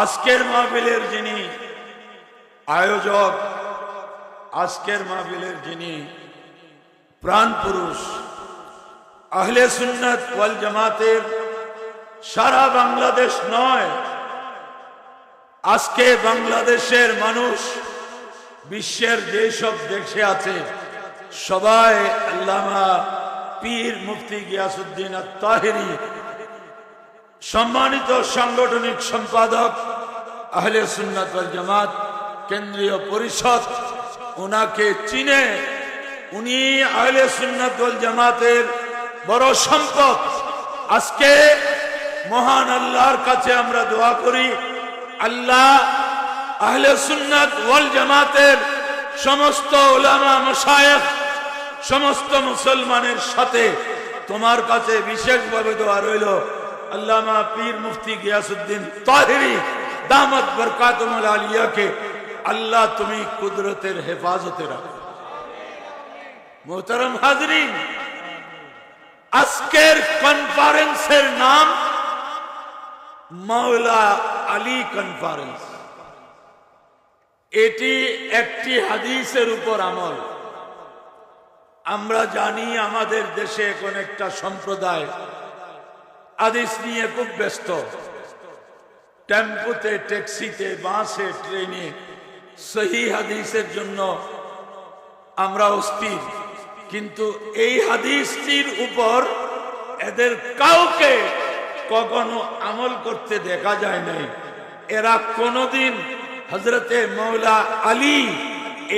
আজকের মাহফিলের যিনি আয়োজক, আজকের মাহফিলের যিনি প্রাণ পুরুষ, আহলে সুন্নাত ওয়াল জামাতের সারা বাংলাদেশ নয়, আজকে বাংলাদেশের মানুষ বিশ্বের যেসব দেশে আছে, সবাই আল্লামা পীর মুফতি গিয়াসুদ্দিন তাহেরি সম্মানিত সাংগঠনিক সম্পাদক, আহলে সুন্নাত ওয়াল জামাত, কেন্দ্রীয় পরিষদ ওনাকে চিনে উনি আহলে সুন্নাত ওয়াল জামাতের বড় সম্পদ। আজকে মহান আল্লাহর কাছে আমরা দোয়া করি, আল্লাহ আহলে সুন্নাত ওয়াল জামাতের সমস্ত ওলামা মশায়েখ, সমস্ত মুসলমানের সাথে তোমার কাছে বিশেষভাবে দোয়া রইল। আল্লামা পীর মুফতি গিয়াসুদ্দিন তাহিরি দামত বরকাতুল আলিয়াকে আল্লাহ তুমি কুদরতের হেফাজতে রাখো। মোহতারাম হাজরিন, আজকের কনফারেন্সের নাম মাওলা আলী কনফারেন্স এটি একটি হাদিসের উপর আমল। আমরা জানি আমাদের দেশে কোন একটা সম্প্রদায় হাদিস নিয়ে খুব ব্যস্ত। টেম্পুতে, ট্যাক্সিতে, বাসে, ট্রেনে সহি হাদিসের জন্য আমরা অস্থির। কিন্তু এই হাদিসটির উপর এদের কাউকে কখনো আমল করতে দেখা যায় নাই। এরা কোনোদিন হজরতে মৌলা আলী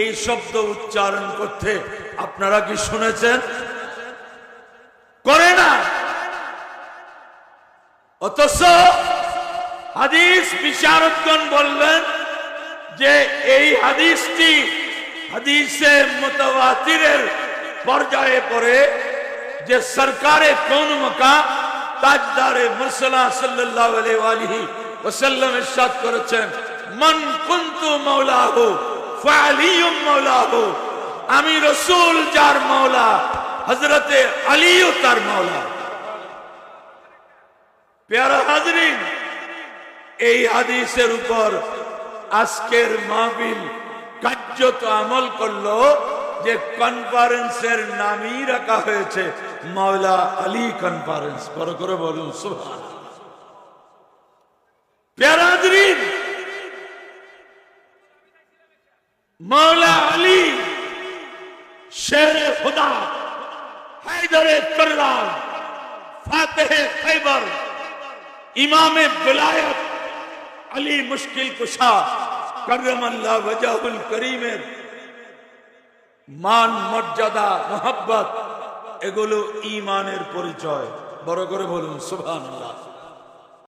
এই শব্দ উচ্চারণ করতে আপনারা কি শুনেছেন করে না অথচ হাদিস বিশারদগণ বললেন যে এই হাদিসটি হাদিসে মোতাবাতিরের পর্যায়ে পড়ে যে সরকারে কোন মকা তাজদারে মুরসালা সাল্লাল্লাহু আলাইহি ওয়াসাল্লাম ইরশাদ করেছেন, মান কুনতু মাওলাহু ফাআলিয়ুম মাওলাহু আমি রসূল যার মাওলা, হযরতে আলীও তার মাওলা। হাজরিন, এই হাদিসের উপর আজকের মাহবিল কার্যত আমল করল যে কনফারেন্সের নামই রাখা হয়েছে, মাওলা আলী কনফারেন্স। বড় করে বলুন সুবহান পেয়ারা মাওলা আলী শের খুদা, হায়দরে কর্রাল ফাতেহ খৈবর ইমামে ولایت আলী মুশকিল কুশা کرم اللہ وجہ করিমের মান, মর্যাদা, মোহাব্বত, এগুলো ইমানের পরিচয়। বড় করে বলুন, সুবহানাল্লাহ।